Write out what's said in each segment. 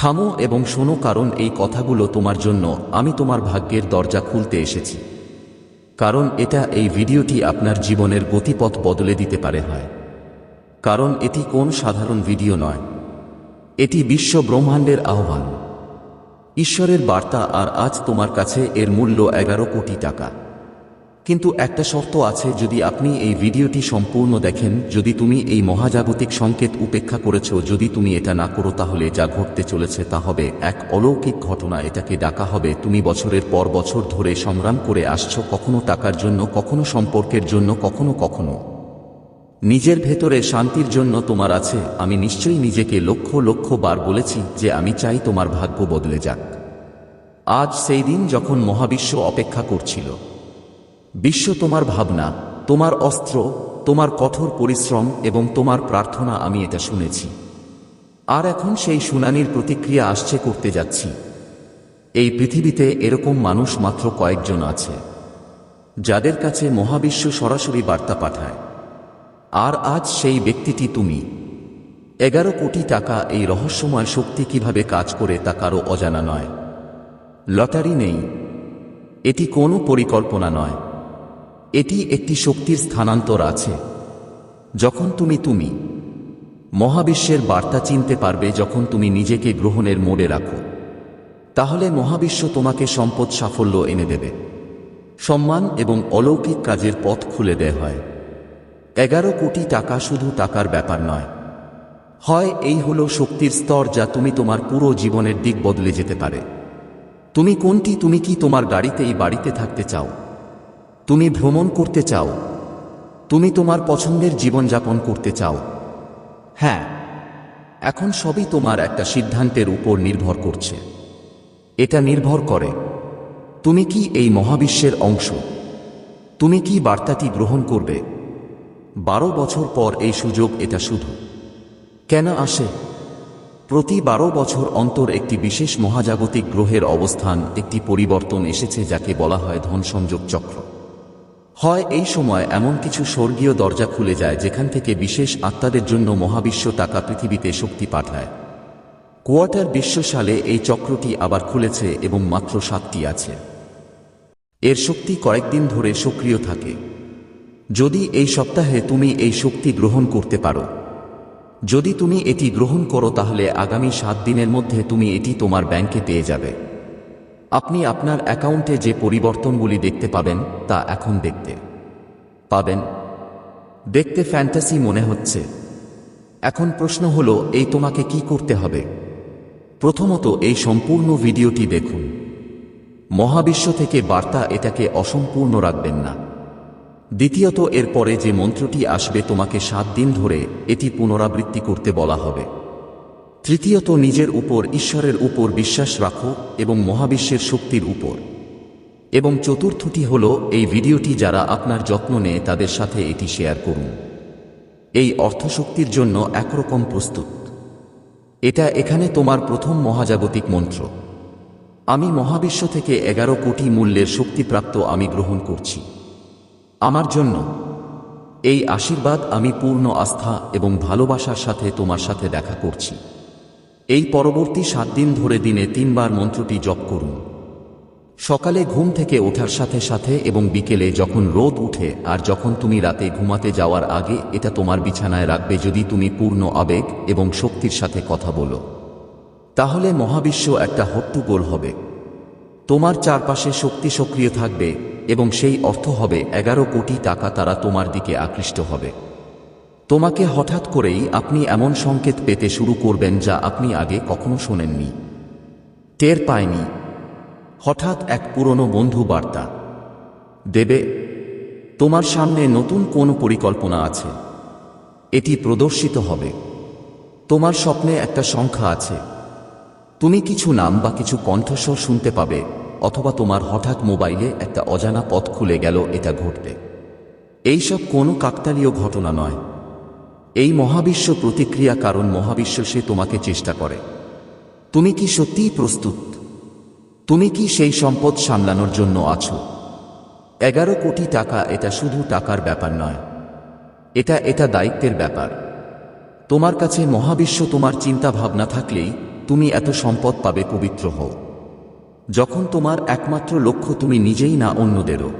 থামো এবং শোনো কারণ এই কথাগুলো তোমার জন্য আমি তোমার ভাগ্যের দরজা খুলতে এসেছি। কারণ এটা এই ভিডিওটি আপনার জীবনের গতিপথ বদলে দিতে পারে হয়। কারণ এটি কোন সাধারণ ভিডিও নয়। এটি বিশ্ব ব্রহ্মাণ্ডের আহ্বান। ঈশ্বরের বার্তা আর আজ তোমার কাছে এর মূল্য এগারো কোটি টাকা। কিন্তু একটা শর্ত আছে, যদি আপনি এই ভিডিওটি সম্পূর্ণ দেখেন, যদি তুমি এই মহাজাগতিক সংকেত উপেক্ষা করেছ, যদি তুমি এটা না করো, তাহলে যা ঘটতে চলেছে তা হবে এক অলৌকিক ঘটনা, এটাকে ডাকা হবে, তুমি বছরের পর বছর ধরে সংগ্রাম করে আসছো, কখনো টাকার জন্য, কখনো সম্পর্কের জন্য, কখনো কখনো। নিজের ভেতরে শান্তির জন্য তোমার আছে, আমি নিশ্চয়ই নিজেকে লক্ষ লক্ষ বার বলেছি যে আমি চাই তোমার ভাগ্য বদলে যাক। আজ সেই দিন যখন মহাবিশ্ব অপেক্ষা করছিল। বিশ্ব তোমার ভাবনা, তোমার অস্ত্র, তোমার কঠোর পরিশ্রম এবং তোমার প্রার্থনা আমি এটা শুনেছি। আর এখন সেই শুনানির প্রতিক্রিয়া আসছে করতে যাচ্ছি। এই পৃথিবীতে এরকম মানুষ মাত্র কয়েকজন আছে, যাদের কাছে মহাবিশ্ব সরাসরি বার্তা পাঠায়। আর আজ সেই ব্যক্তিটি তুমি। এগারো কোটি টাকা এই রহস্যময় শক্তি কীভাবে কাজ করে তা কারও অজানা নয়। লটারি নেই। এটি কোনো পরিকল্পনা নয়। এটি একটি শক্তির স্থানান্তর আছে। যখন তুমি তুমি মহাবিশ্বের বার্তা চিনতে পারবে যখন তুমি নিজেকে গ্রহণের মোড়ে রাখো, তাহলে মহাবিশ্ব তোমাকে সম্পদ সাফল্য এনে দেবে। সম্মান এবং অলৌকিক কাজের পথ খুলে দেয় হয়। এগারো কোটি টাকা শুধু টাকার ব্যাপার নয়। হয় এই হলো শক্তির স্তর যা তুমি তোমার পুরো জীবনের দিক বদলে যেতে পারে। তুমি কোনটি, তুমি কি তোমার গাড়িতে, এই বাড়িতে থাকতে চাও? তুমি ভ্রমণ করতে চাও। তুমি তোমার পছন্দের জীবনযাপন করতে চাও। হ্যাঁ এখন সবই তোমার একটা সিদ্ধান্তের উপর নির্ভর করছে। এটা নির্ভর করে, তুমি কি এই মহাবিশ্বের অংশ? তুমি কি বার্তাটি গ্রহণ করবে? বারো বছর পর এই সুযোগ এটা শুধু। কেন আসে? প্রতি বারো বছর অন্তর একটি বিশেষ মহাজাগতিক গ্রহের অবস্থান, একটি পরিবর্তন এসেছে যাকে বলা হয় ধন সংযোগ চক্র। হয় এই সময় এমন কিছু স্বর্গীয় দরজা খুলে যায় যেখান থেকে বিশেষ আত্মাদের জন্য মহাবিশ্ব টাকা পৃথিবীতে শক্তি পাঠায়। কোয়ার্টার বিশ্ব সালে এই চক্রটি আবার খুলেছে এবং মাত্র সাতটি আছে। এর শক্তি কয়েকদিন ধরে সক্রিয় থাকে। যদি এই সপ্তাহে তুমি এই শক্তি গ্রহণ করতে পারো। যদি তুমি এটি গ্রহণ করো তাহলে আগামী সাত দিনের মধ্যে তুমি এটি তোমার ব্যাংকে পেয়ে যাবে। আপনি আপনার অ্যাকাউন্টে যে পরিবর্তনগুলি দেখতে পাবেন, তা এখন দেখতে পাবেন। দেখতে ফ্যান্টাসি মনে হচ্ছে। এখন প্রশ্ন হলো, এই তোমাকে কি করতে হবে? প্রথমত, এই সম্পূর্ণ ভিডিওটি দেখুন। মহাবিশ্ব থেকে বার্তা এটাকে অসম্পূর্ণ রাখবেন না। দ্বিতীয়ত, এরপরে যে মন্ত্রটি আসবে তোমাকে সাত দিন ধরে এটি পুনরাবৃত্তি করতে বলা হবে। তৃতীয়ত নিজের উপর ঈশ্বরের উপর বিশ্বাস রাখো এবং মহাবিশ্বের শক্তির উপর। এবং চতুর্থটি হল এই ভিডিওটি যারা আপনার যত্ন নেয় তাদের সাথে এটি শেয়ার করুন। এই অর্থশক্তির জন্য একরকম প্রস্তুত। এটা এখানে তোমার প্রথম মহাজাগতিক মন্ত্র। আমি মহাবিশ্ব থেকে এগারো কোটি মূল্যের শক্তিপ্রাপ্ত আমি গ্রহণ করছি। আমার জন্য এই আশীর্বাদ আমি পূর্ণ আস্থা এবং ভালোবাসার সাথে তোমার সাথে দেখা করছি। এই পরবর্তী সাত দিন ধরে দিনে তিনবার মন্ত্রটি জপ করুন। সকালে ঘুম থেকে ওঠার সাথে সাথে এবং বিকেলে যখন রোদ উঠে আর যখন তুমি রাতে ঘুমাতে যাওয়ার আগে এটা তোমার বিছানায় রাখবে যদি তুমি পূর্ণ আবেগ এবং শক্তির সাথে কথা বলো। তাহলে মহাবিশ্ব একটা হট্টুগোল হবে। তোমার চারপাশে শক্তি সক্রিয় থাকবে এবং সেই অর্থ হবে এগারো কোটি টাকা তারা তোমার দিকে আকৃষ্ট হবে। তোমাকে হঠাৎ করেই আপনি এমন সংকেত পেতে শুরু করবেন যা আপনি আগে কখনো শোনেননি। টের পায়নি। হঠাৎ এক পুরনো বন্ধু বার্তা। দেবে, তোমার সামনে নতুন কোন পরিকল্পনা আছে। এটি প্রদর্শিত হবে। তোমার স্বপ্নে একটা সংখ্যা আছে। তুমি কিছু নাম বা কিছু কণ্ঠস্বর শুনতে পাবে, অথবা তোমার হঠাৎ মোবাইলে একটা অজানা পথ খুলে গেল, এটা ঘটবে। এইসব কোনো কাকতালীয় ঘটনা নয়। এই মহাবিশ্ব প্রতিক্রিয়া কারণ মহাবিশ্ব সে তোমাকে চেষ্টা করে। তুমি কি সত্যিই প্রস্তুত? তুমি কি সেই সম্পদ সামলানোর জন্য আছো? এগারো কোটি টাকা এটা শুধু টাকার ব্যাপার নয়। এটা এটা দায়িত্বের ব্যাপার। তোমার কাছে মহাবিশ্ব তোমার চিন্তা ভাবনা থাকলেই তুমি এত সম্পদ পাবে পবিত্র হও। যখন তোমার একমাত্র লক্ষ্য তুমি নিজেই না অন্যদেরও।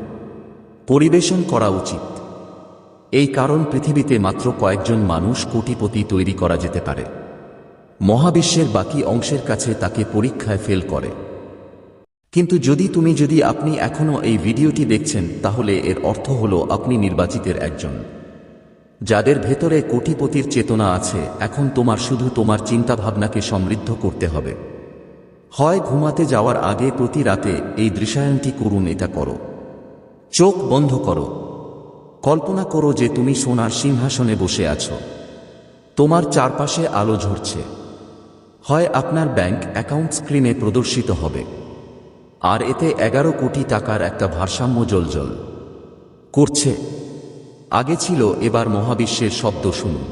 পরিবেশন করা উচিত। এই কারণ পৃথিবীতে মাত্র কয়েকজন মানুষ কোটিপতি তৈরি করা যেতে পারে। মহাবিশ্বের বাকি অংশের কাছে তাকে পরীক্ষায় ফেল করে। কিন্তু যদি তুমি যদি আপনি এখনও এই ভিডিওটি দেখছেন, তাহলে এর অর্থ হল আপনি নির্বাচিতের একজন। যাদের ভেতরে কোটিপতির চেতনা আছে, এখন তোমার শুধু তোমার চিন্তাভাবনাকে সমৃদ্ধ করতে হবে। হয় ঘুমাতে যাওয়ার আগে প্রতি রাতে এই দৃশ্যায়নটি করুন, এটা করো। চোখ বন্ধ করো। কল্পনা করো যে তুমি সোনার সিংহাসনে বসে আছো। তোমার চারপাশে আলো ঝরছে। হয় আপনার ব্যাংক অ্যাকাউন্ট স্ক্রিনে প্রদর্শিত হবে। আর এতে এগারো কোটি টাকার একটা ভারসাম্য জলজল করছে। আগে ছিল, এবার মহাবিশ্বের শব্দ শুনুন।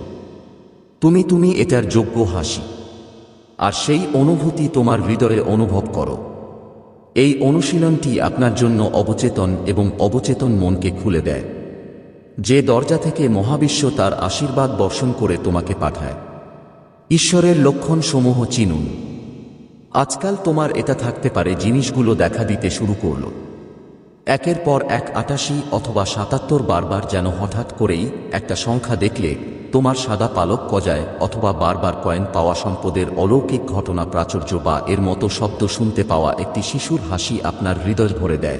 তুমি তুমি এটার যোগ্য হাসি। আর সেই অনুভূতি তোমার হৃদয়ে অনুভব করো। এই অনুশীলনটি আপনার জন্য অবচেতন এবং অবচেতন মনকে খুলে দেয়। যে দরজা থেকে মহাবিশ্ব তার আশীর্বাদ বর্ষণ করে তোমাকে পাঠায়। ঈশ্বরের লক্ষণ সমূহ চিনুন। আজকাল তোমার এটা থাকতে পারে জিনিসগুলো দেখা দিতে শুরু করল। একের পর এক আটাশি অথবা সাতাত্তর বারবার যেন হঠাৎ করেই একটা সংখ্যা দেখলে তোমার সাদা পালক গজায় অথবা বারবার কয়েন পাওয়া সম্পদের অলৌকিক ঘটনা প্রাচুর্য বা এর মতো শব্দ শুনতে পাওয়া একটি শিশুর হাসি আপনার হৃদয় ভরে দেয়।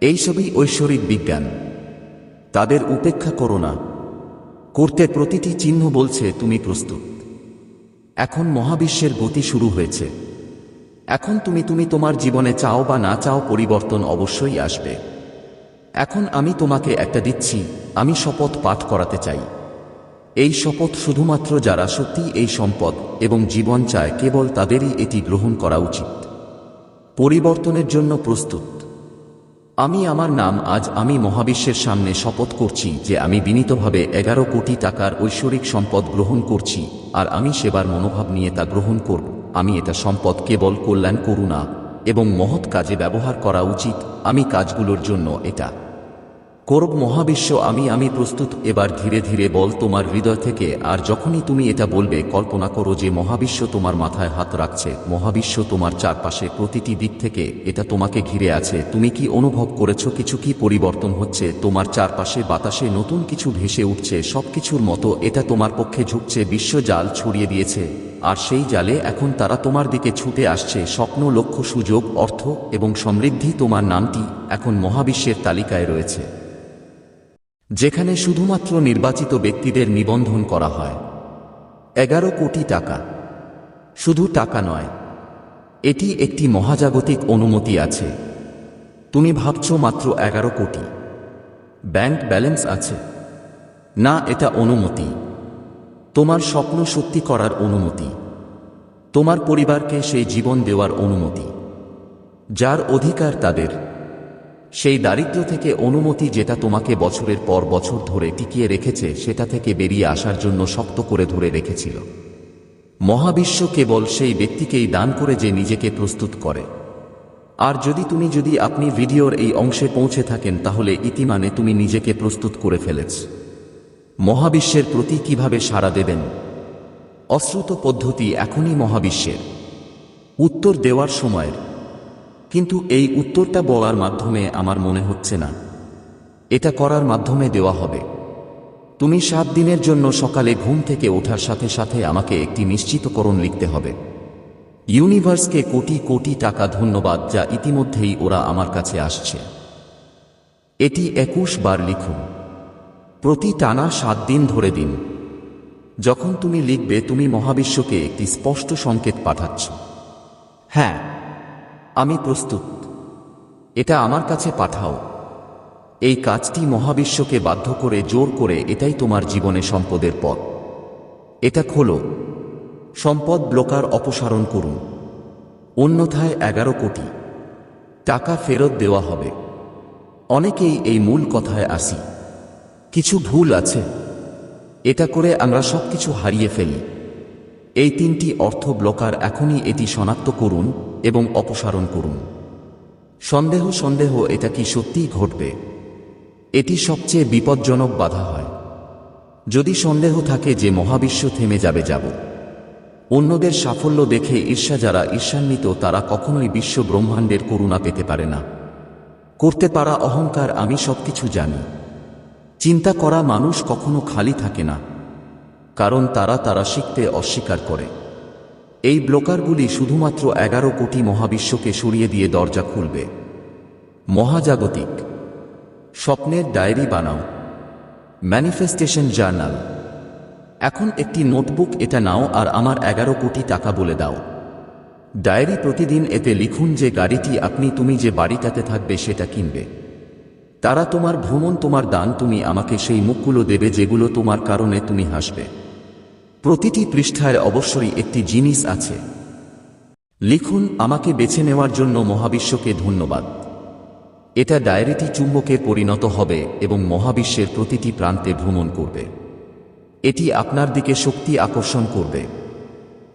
এইসবই ঐশ্বরিক বিজ্ঞান। তাদের উপেক্ষা করো না। করতে প্রতিটি চিহ্ন বলছে, তুমি প্রস্তুত। এখন মহাবিশ্বের গতি শুরু হয়েছে। এখন তুমি তুমি তোমার জীবনে চাও বা না চাও পরিবর্তন অবশ্যই আসবে। এখন আমি তোমাকে একটা দিচ্ছি, আমি শপথ পাঠ করাতে চাই। এই শপথ শুধুমাত্র যারা সত্যি এই সম্পদ এবং জীবন চায়, কেবল তাদেরই এটি গ্রহণ করা উচিত। পরিবর্তনের জন্য প্রস্তুত। আমি আমার নাম আজ আমি মহাবিশ্বের সামনে শপথ করছি যে আমি বিনীতভাবে এগারো কোটি টাকার ঐশ্বরিক সম্পদ গ্রহণ করছি, আর আমি সেবার মনোভাব নিয়ে তা গ্রহণ করব। আমি এটা সম্পদ কেবল কল্যাণ করু না এবং মহৎ কাজে ব্যবহার করা উচিত। আমি কাজগুলোর জন্য এটা করব মহাবিশ্ব, আমি আমি প্রস্তুত। এবার ধীরে ধীরে বল তোমার হৃদয় থেকে, আর যখনই তুমি এটা বলবে, কল্পনা করো যে মহাবিশ্ব তোমার মাথায় হাত রাখছে। মহাবিশ্ব তোমার চারপাশে প্রতিটি দিক থেকে এটা তোমাকে ঘিরে আছে। তুমি কি অনুভব করেছ কিছু কি পরিবর্তন হচ্ছে? তোমার চারপাশে বাতাসে নতুন কিছু ভেসে উঠছে। সবকিছুর মতো এটা তোমার পক্ষে ঝুঁকছে, বিশ্ব জাল ছড়িয়ে দিয়েছে। আর সেই জালে এখন তারা তোমার দিকে ছুটে আসছে। স্বপ্ন, লক্ষ্য, সুযোগ, অর্থ এবং সমৃদ্ধি তোমার নামটি এখন মহাবিশ্বের তালিকায় রয়েছে। যেখানে শুধুমাত্র নির্বাচিত ব্যক্তিদের নিবন্ধন করা হয়। এগারো কোটি টাকা। শুধু টাকা নয়, এটি একটি মহাজাগতিক অনুমতি আছে। তুমি ভাবছ মাত্র এগারো কোটি। ব্যাংক ব্যালেন্স আছে। না, এটা অনুমতি। তোমার স্বপ্ন সত্যি করার অনুমতি। তোমার পরিবারকে সেই জীবন দেওয়ার অনুমতি। যার অধিকার তাদের। সেই দারিদ্র্য থেকে অনুমতি যেটা তোমাকে বছরের পর বছর ধরে টিকিয়ে রেখেছে, সেটা থেকে বেরিয়ে আসার জন্য শক্ত করে ধরে রেখেছিল। মহাবিশ্ব কেবল সেই ব্যক্তিকেই দান করে যে নিজেকে প্রস্তুত করে। আর যদি তুমি, যদি আপনি ভিডিওর এই অংশে পৌঁছে থাকেন, তাহলে ইতিমানে তুমি নিজেকে প্রস্তুত করে ফেলেছ। মহাবিশ্বের প্রতি কীভাবে সাড়া দেবেন? অশ্রুত পদ্ধতি এখনই মহাবিশ্বের। উত্তর দেওয়ার সময়ের। কিন্তু এই উত্তরটা বলার মাধ্যমে আমার মনে হচ্ছে না। এটা করার মাধ্যমে দেওয়া হবে। তুমি সাত দিনের জন্য সকালে ঘুম থেকে ওঠার সাথে সাথে আমাকে একটি নিশ্চিতকরণ লিখতে হবে। ইউনিভার্সকে কোটি কোটি টাকা ধন্যবাদ যা ইতিমধ্যেই ওরা আমার কাছে আসছে। এটি একুশ বার লিখুন। প্রতি টানা সাত দিন ধরে দিন। যখন তুমি লিখবে, তুমি মহাবিশ্বকে একটি স্পষ্ট সংকেত পাঠাচ্ছ। হ্যাঁ আমি প্রস্তুত। এটা আমার কাছে পাঠাও। এই কাজটি মহাবিশ্বকে বাধ্য করে, জোর করে, এটাই তোমার জীবনে সম্পদের পথ। এটা খোলো। সম্পদ ব্লকার অপসারণ করুন। অন্যথায় এগারো কোটি টাকা ফেরত দেওয়া হবে। অনেকেই এই মূল কথায় আসি। কিছু ভুল আছে? এটা করে আমরা সব কিছু হারিয়ে ফেলি। এই তিনটি অর্থ ব্লকার এখনই এটি শনাক্ত করুন। এবং অপসারণ করুন। সন্দেহ সন্দেহ, এটা কি সত্যিই ঘটবে? এটি সবচেয়ে বিপজ্জনক বাধা হয়। যদি সন্দেহ থাকে যে মহাবিশ্ব থেমে যাবে, যাব। অন্যদের সাফল্য দেখে ঈর্ষা যারা ঈর্ষান্বিত, তারা কখনোই বিশ্ব ব্রহ্মাণ্ডের করুণা পেতে পারে না। করতে পারা অহংকার, আমি সবকিছু জানি। চিন্তা করা মানুষ কখনো খালি থাকে না। কারণ তারা তারা শিখতে অস্বীকার করে। এই ব্লকারগুলি শুধুমাত্র এগারো কোটি মহাবিশ্বকে সরিয়ে দিয়ে দরজা খুলবে। মহাজাগতিক। স্বপ্নের ডায়েরি বানাও। Manifestation journal. এখন একটি নোটবুক এটা নাও আর আমার এগারো কোটি টাকা বলে দাও। ডায়েরি প্রতিদিন এতে লিখুন যে গাড়িটি আপনি তুমি যে বাড়িটাতে থাকবে সেটা কিনবে। তারা তোমার ভ্রমণ তোমার দান তুমি আমাকে সেই মুখগুলো দেবে যেগুলো তোমার কারণে তুমি হাসবে। প্রতিটি পৃষ্ঠায় অবশ্যই একটি জিনিস আছে। লিখুন, আমাকে বেছে নেওয়ার জন্য মহাবিশ্বকে ধন্যবাদ। এটা ডায়েরিটি চুম্বকে পরিণত হবে এবং মহাবিশ্বের প্রতিটি প্রান্তে ভ্রমণ করবে। এটি আপনার দিকে শক্তি আকর্ষণ করবে।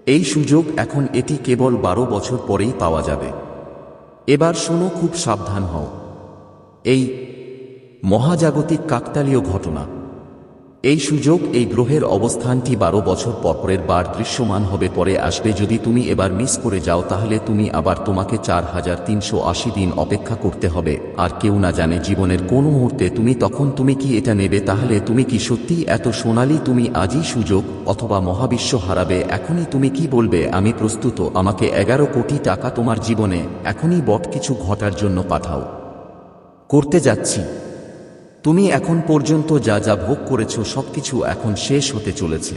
এই সুযোগ এখন এটি কেবল বারো বছর পরেই পাওয়া যাবে। এবার শোনো, খুব সাবধান হও। এই মহাজাগতিক কাকতালীয় ঘটনা। এই সুযোগ, এই গ্রহের অবস্থানটি বারো বছর পরপরের বার দৃশ্যমান হবে, পরে আসবে। যদি তুমি এবার মিস করে যাও, তাহলে তুমি আবার তোমাকে চার হাজার তিনশো আশি দিন অপেক্ষা করতে হবে। আর কেউ না জানে জীবনের কোন মুহূর্তে তুমি, তখন তুমি কি এটা নেবে, তাহলে তুমি কি সত্যি এত সোনালি, তুমি আজই সুযোগ, অথবা মহাবিশ্ব হারাবে, এখনই তুমি কি বলবে, আমি প্রস্তুত, আমাকে এগারো কোটি টাকা তোমার জীবনে, এখনই বট কিছু ঘটার জন্য পাঠাও। করতে যাচ্ছি। তুমি এখন পর্যন্ত যা যা ভোগ করেছ, সবকিছু এখন শেষ হতে চলেছে।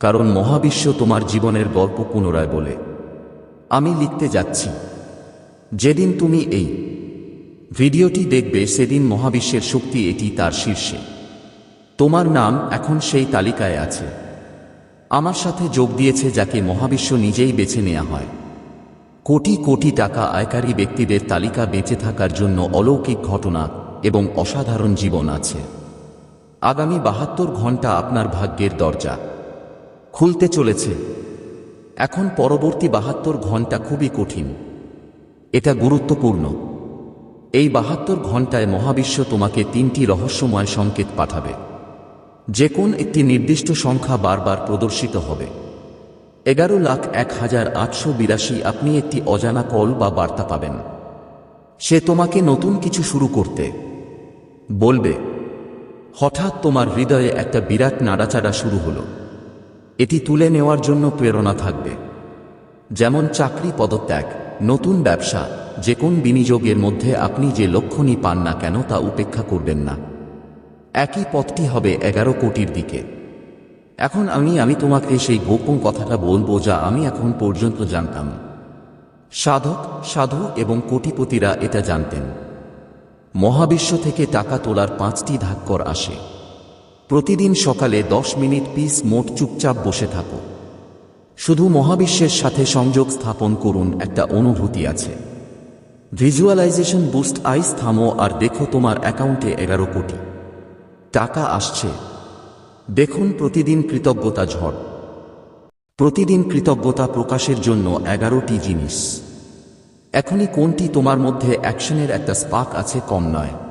কারণ মহাবিশ্ব তোমার জীবনের গল্প পুনরায় বলে, আমি লিখতে যাচ্ছি। যেদিন তুমি এই ভিডিওটি দেখবে, সেদিন মহাবিশ্বের শক্তি এটি তার শীর্ষে। তোমার নাম এখন সেই তালিকায় আছে। আমার সাথে যোগ দিয়েছে যাকে মহাবিশ্ব নিজেই বেছে নেওয়া হয়। কোটি কোটি টাকা আয়কারী ব্যক্তিদের তালিকা বেঁচে থাকার জন্য অলৌকিক ঘটনা এবং অসাধারণ জীবন আছে। আগামী বাহাত্তর ঘণ্টা আপনার ভাগ্যের দরজা খুলতে চলেছে। এখন পরবর্তী বাহাত্তর ঘণ্টা খুবই কঠিন। এটা গুরুত্বপূর্ণ। এই বাহাত্তর ঘন্টায় মহাবিশ্ব তোমাকে তিনটি রহস্যময় সংকেত পাঠাবে। যে কোন একটি নির্দিষ্ট সংখ্যা বারবার প্রদর্শিত হবে। এগারো লাখ এক হাজার আটশো বিরাশি আপনি একটি অজানা কল বা বার্তা পাবেন। সে তোমাকে নতুন কিছু শুরু করতে বলবে, হঠাৎ তোমার হৃদয়ে একটা বিরাট নাড়াচাড়া শুরু হলো। এটি তুলে নেওয়ার জন্য প্রেরণা থাকবে। যেমন চাকরি পদত্যাগ, নতুন ব্যবসা, যে কোন বিনিয়োগের মধ্যে আপনি যে লক্ষণই পান না কেন তা উপেক্ষা করবেন না। একই পথটি হবে এগারো কোটির দিকে। এখন আমি আমি তোমাকে সেই গোপন কথাটা বলব যা আমি এখন পর্যন্ত জানতাম। সাধক, সাধু এবং কোটিপতিরা এটা জানতেন। মহাবিশ্ব থেকে টাকা তোলার পাঁচটি ধাক্কর আসে। প্রতিদিন সকালে দশ মিনিট পিস মোট চুপচাপ বসে থাকো। শুধু মহাবিশ্বের সাথে সংযোগ স্থাপন করুন একটা অনুভূতি আছে। ভিজুয়ালাইজেশন বুস্ট আইস থামো আর দেখো তোমার অ্যাকাউন্টে এগারো কোটি। টাকা আসছে। দেখুন প্রতিদিন কৃতজ্ঞতা ঝড়। প্রতিদিন কৃতজ্ঞতা প্রকাশের জন্য এগারোটি জিনিস। এখনই কোনটি তোমার মধ্যে অ্যাকশনের একটা স্পাক আছে কম নয়।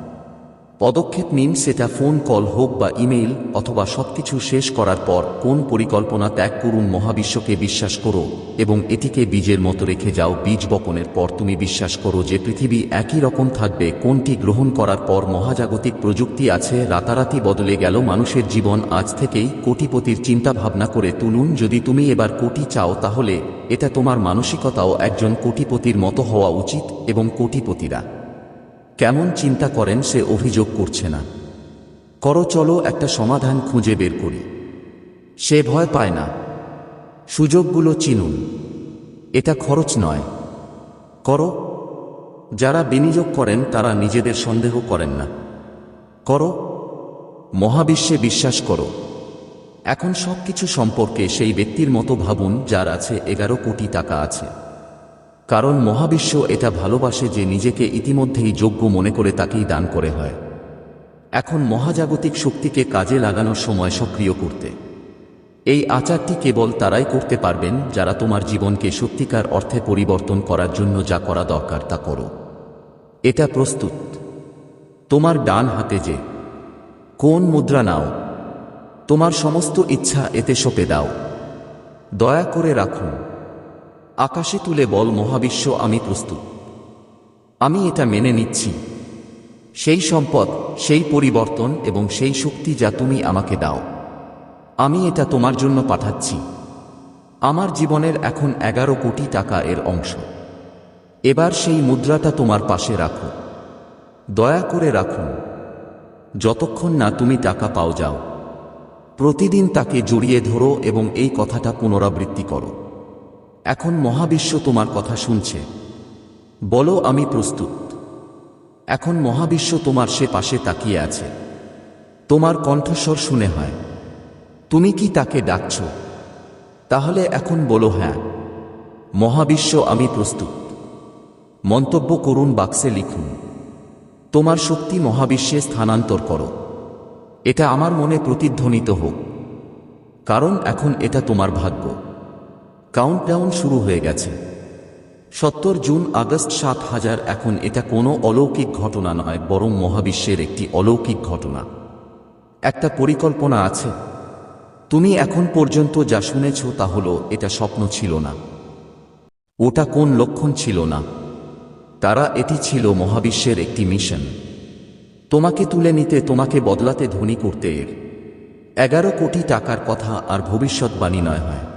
পদক্ষেপ নিন সেটা ফোন কল হোক বা ইমেইল অথবা সবকিছু শেষ করার পর কোন পরিকল্পনা ত্যাগ করুন মহাবিশ্বকে বিশ্বাস করো এবং এটিকে বীজের মতো রেখে যাও বীজ বপনের পর তুমি বিশ্বাস করো যে পৃথিবী একই রকম থাকবে কোনটি গ্রহণ করার পর মহাজাগতিক প্রযুক্তি আছে রাতারাতি বদলে গেল মানুষের জীবন আজ থেকেই কোটিপতির চিন্তা ভাবনা করে তুলুন যদি তুমি এবার কোটি চাও তাহলে এটা তোমার মানসিকতাও একজন কোটিপতির মতো হওয়া উচিত এবং কোটিপতিরা কেমন চিন্তা করেন সে অভিযোগ করছে না। করো চলো একটা সমাধান খুঁজে বের করি। সে ভয় পায় না। সুযোগগুলো চিনুন। এটা খরচ নয়। করো। যারা বিনিয়োগ করেন, তারা নিজেদের সন্দেহ করেন না। করো। মহাবিশ্বে বিশ্বাস করো। এখন সবকিছু সম্পর্কে সেই ব্যক্তির মতো ভাবুন, যার আছে এগারো কোটি টাকা আছে। কারণ মহাবিশ্ব এটা ভালোবাসে যে নিজেকে ইতিমধ্যেই যোগ্য মনে করে তাকেই দান করে হয়। এখন মহাজাগতিক শক্তিকে কাজে লাগানোর সময় সক্রিয় করতে। এই আচারটি কেবল তারাই করতে পারবেন যারা তোমার জীবনকে সত্যিকার অর্থে পরিবর্তন করার জন্য যা করা দরকার তা করো। এটা প্রস্তুত। তোমার ডান হাতে যে কোন মুদ্রা নাও, তোমার সমস্ত ইচ্ছা এতে সঁপে দাও। দয়া করে রাখুন। আকাশে তুলে বল, মহাবিশ্ব, আমি প্রস্তুত। আমি এটা মেনে নিচ্ছি। সেই সম্পদ, সেই পরিবর্তন এবং সেই শক্তি যা তুমি আমাকে দাও। আমি এটা তোমার জন্য পাঠাচ্ছি। আমার জীবনের এখন এগারো কোটি টাকা এর অংশ। এবার সেই মুদ্রাটা তোমার পাশে রাখো। দয়া করে রাখুন। যতক্ষণ না তুমি টাকা পাও যাও। প্রতিদিন তাকে জড়িয়ে ধরো এবং এই কথাটা পুনরাবৃত্তি করো। এখন মহাবিশ্ব তোমার কথা শুনছে। বলো, আমি প্রস্তুত। এখন মহাবিশ্ব তোমার সে পাশে তাকিয়ে আছে। তোমার কণ্ঠস্বর শুনে হয়, তুমি কি তাকে ডাকছ? তাহলে এখন বলো হ্যাঁ মহাবিশ্ব, আমি প্রস্তুত। মন্তব্য করুন, বাক্সে লিখুন, তোমার শক্তি মহাবিশ্বে স্থানান্তর করো। এটা আমার মনে প্রতিধ্বনিত হোক, কারণ এখন এটা তোমার ভাগ্য। কাউন্টডাউন শুরু হয়ে গেছে। সত্তর জুন আগস্ট সাত হাজার এখন এটা কোনো অলৌকিক ঘটনা নয়, বরং মহাবিশ্বের একটি অলৌকিক ঘটনা। একটা পরিকল্পনা আছে। তুমি এখন পর্যন্ত যা শুনেছ তা হলো, এটা স্বপ্ন ছিল না। ওটা কোন লক্ষণ ছিল না। তারা, এটি ছিল মহাবিশ্বের একটি মিশন। তোমাকে তুলে নিতে, তোমাকে বদলাতে ধনী করতে এর। এগারো কোটি টাকার কথা আর ভবিষ্যৎবাণী নয় হয়।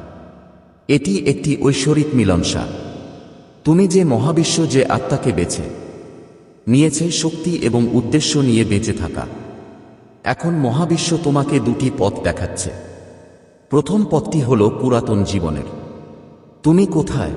এটি একটি ঐশ্বরিক মিলনসা। তুমি যে মহাবিশ্ব যে আত্মাকে বেছে, নিয়েছে শক্তি এবং উদ্দেশ্য নিয়ে বেঁচে থাকা। এখন মহাবিশ্ব তোমাকে দুটি পথ দেখাচ্ছে। প্রথম পথটি হল পুরাতন জীবনের। তুমি কোথায়?